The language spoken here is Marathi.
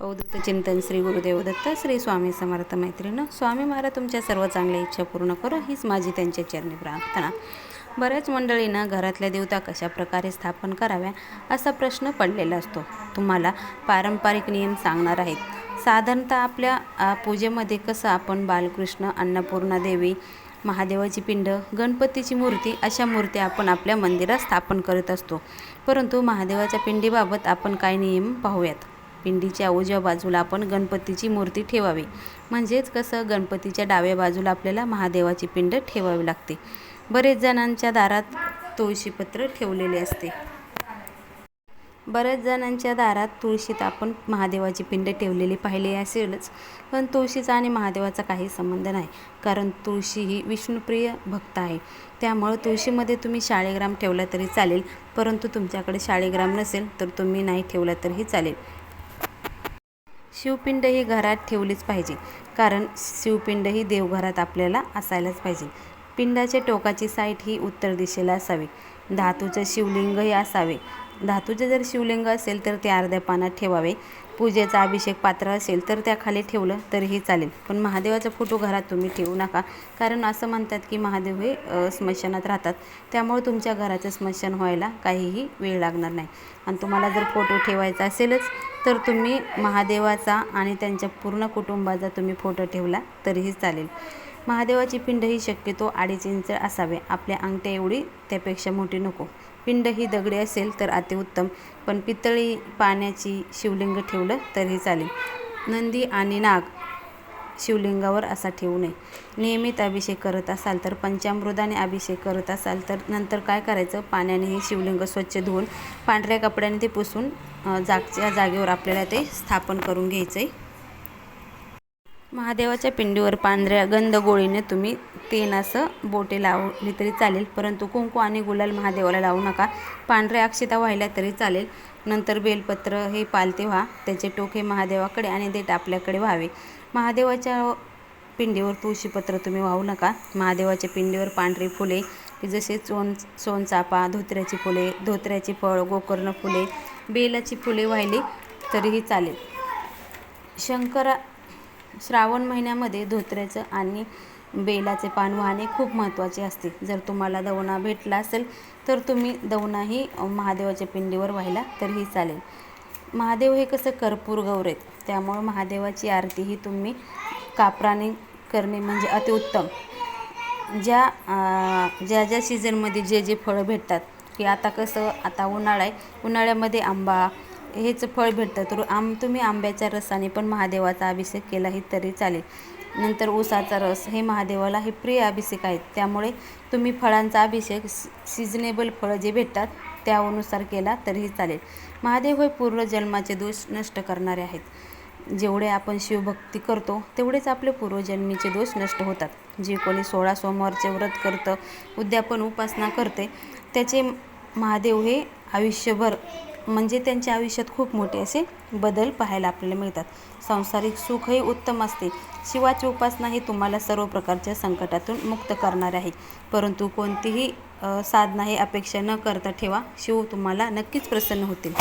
अवधूत चिंतन श्री गुरुदेव दत्त श्री स्वामी समर्थ मैत्रिणं स्वामी महाराज तुमच्या सर्व चांगल्या इच्छा पूर्ण करो हीच माझी त्यांच्या चरणी प्रार्थना. बऱ्याच मंडळींना घरातल्या देवता कशा प्रकारे स्थापन कराव्या असा प्रश्न पडलेला असतो. तुम्हाला पारंपरिक नियम सांगणार आहेत. साधारणतः आपल्या पूजेमध्ये कसं आपण बालकृष्ण अन्नपूर्णा देवी महादेवाची पिंड गणपतीची मूर्ती अशा मूर्ती आपण आपल्या मंदिरात स्थापन करत असतो. परंतु महादेवाच्या पिंडीबाबत आपण काही नियम पाहूयात. पिंडीच्या उजव्या बाजूला आपण गणपतीची मूर्ती ठेवावी. म्हणजेच कसं? गणपतीच्या डाव्या बाजूला आपल्याला महादेवाची पिंड ठेवावी लागते. बरेच जणांच्या दारात तुळशीपत्र ठेवलेले असते. बऱ्याच जणांच्या दारात तुळशीत आपण महादेवाची पिंड ठेवलेली पाहिली असेलच. पण तुळशीचा आणि महादेवाचा काही संबंध नाही. कारण तुळशी ही विष्णुप्रिय भक्त आहे. त्यामुळं तुळशीमध्ये तुम्ही शाळेग्राम ठेवला तरी चालेल. परंतु तुमच्याकडे शाळेग्राम नसेल तर तुम्ही नाही ठेवला तरीही चालेल. शिवपिंड ही घरात ठेवलीच पाहिजे. कारण शिवपिंड ही देवघरात आपल्याला असायलाच पाहिजे. पिंडाच्या टोकाची साईट ही उत्तर दिशेला असावी. धातूचं शिवलिंगही असावे. धातूचे जर शिवलिंग असेल तर ते अर्ध्या पानात ठेवावे. पूजेचा अभिषेक पात्र असेल तर त्याखाली ठेवलं तरीही चालेल. पण महादेवाचा फोटो घरात तुम्ही ठेवू नका. कारण असं म्हणतात की महादेव हे स्मशानात राहतात. त्यामुळे तुमच्या घराचं स्मशान व्हायला काहीही वेळ लागणार नाही. आणि तुम्हाला जर फोटो ठेवायचा असेलच तर तुम्ही महादेवाचा आणि त्यांच्या पूर्ण कुटुंबाचा तुम्ही फोटो ठेवला तरीही चालेल. महादेवाची पिंड ही शक्यतो अडीच इंच असावे. आपल्या अंगठ्या एवढी त्यापेक्षा मोठी नको. पिंड ही दगडी असेल तर अतिउत्तम पण पितळी पाण्याची शिवलिंग ठेवलं तरीही चालेल. नंदी आणि नाग शिवलिंगावर असा ठेवू नये. नियमित अभिषेक करत असाल तर पंचामृताने अभिषेक करत असाल तर नंतर काय करायचं? पाण्याने हे शिवलिंग स्वच्छ धुवून पांढऱ्या कपड्याने ते पुसून जागच्या जागेवर आपल्याला ते स्थापन करून घ्यायचं आहे महादेवाच्या पिंडीवर पांढऱ्या गंधगोळीने तुम्ही तेन असं बोटे लावली तरी चालेल परंतु कुंकू आणि गुलाल महादेवाला लावू नका. पांढऱ्या अक्षता व्हायला तरी चालेल. नंतर बेलपत्र हे पालते व्हा त्याचे टोके महादेवाकडे आणि देठ आपल्याकडे व्हावे. महादेवाच्या पिंडीवर तुळशीपत्र तुम्ही वाहू नका. महादेवाच्या पिंडीवर पांढरी फुले जसे चोन सोनचापा धोत्र्याची फुले धोत्र्याची फळ गोकर्ण फुले बेलाची फुले वाहिली तरीही चालेल. शंकरा श्रावण महिन्यामध्ये धोत्र्याचं आणि बेलाचे पान वाहणे खूप महत्त्वाचे असते. जर तुम्हाला दवणा भेटला असेल तर तुम्ही दवणाही महादेवाच्या पिंडीवर व्हायला तरीही चालेल. महादेव हे कसं कर्पूर गौर आहेत त्यामुळं महादेवाची आरती ही तुम्ही कापराने करणे म्हणजे अतिउत्तम. ज्या ज्या ज्या सीझनमध्ये जे जे फळं भेटतात की आता कसं आता उन्हाळा आहे. उन्हाळ्यामध्ये आंबा हेच फळ भेटतं. तर आम तुम्ही आंब्याच्या रसाने पण महादेवाचा अभिषेक केलाही तरी चालेल. नंतर ऊसाचा रस हे महादेवाला हे प्रिय अभिषेक आहेत. त्यामुळे तुम्ही फळांचा अभिषेक सिजनेबल फळं जे भेटतात त्यानुसार केला तरीही चालेल. महादेव हे पूर्वजन्माचे दोष नष्ट करणारे आहेत. जेवढे आपण शिवभक्ती करतो तेवढेच आपले पूर्वजन्मीचे दोष नष्ट होतात. जे कोणी सोळा सोमवारचे व्रत करतं उद्यापन उपासना करते त्याचे महादेव हे आयुष्यभर म्हणजे त्यांच्या आयुष्यात खूप मोठे असे बदल पाहायला आपल्याला मिळतात. सांसारिक सुखही उत्तम असते. शिवाची उपासना ही तुम्हाला सर्व प्रकारच्या संकटातून मुक्त करणार आहे. परंतु कोणतीही साधना ही अपेक्षा न करता ठेवा. शिव तुम्हाला नक्कीच प्रसन्न होतील.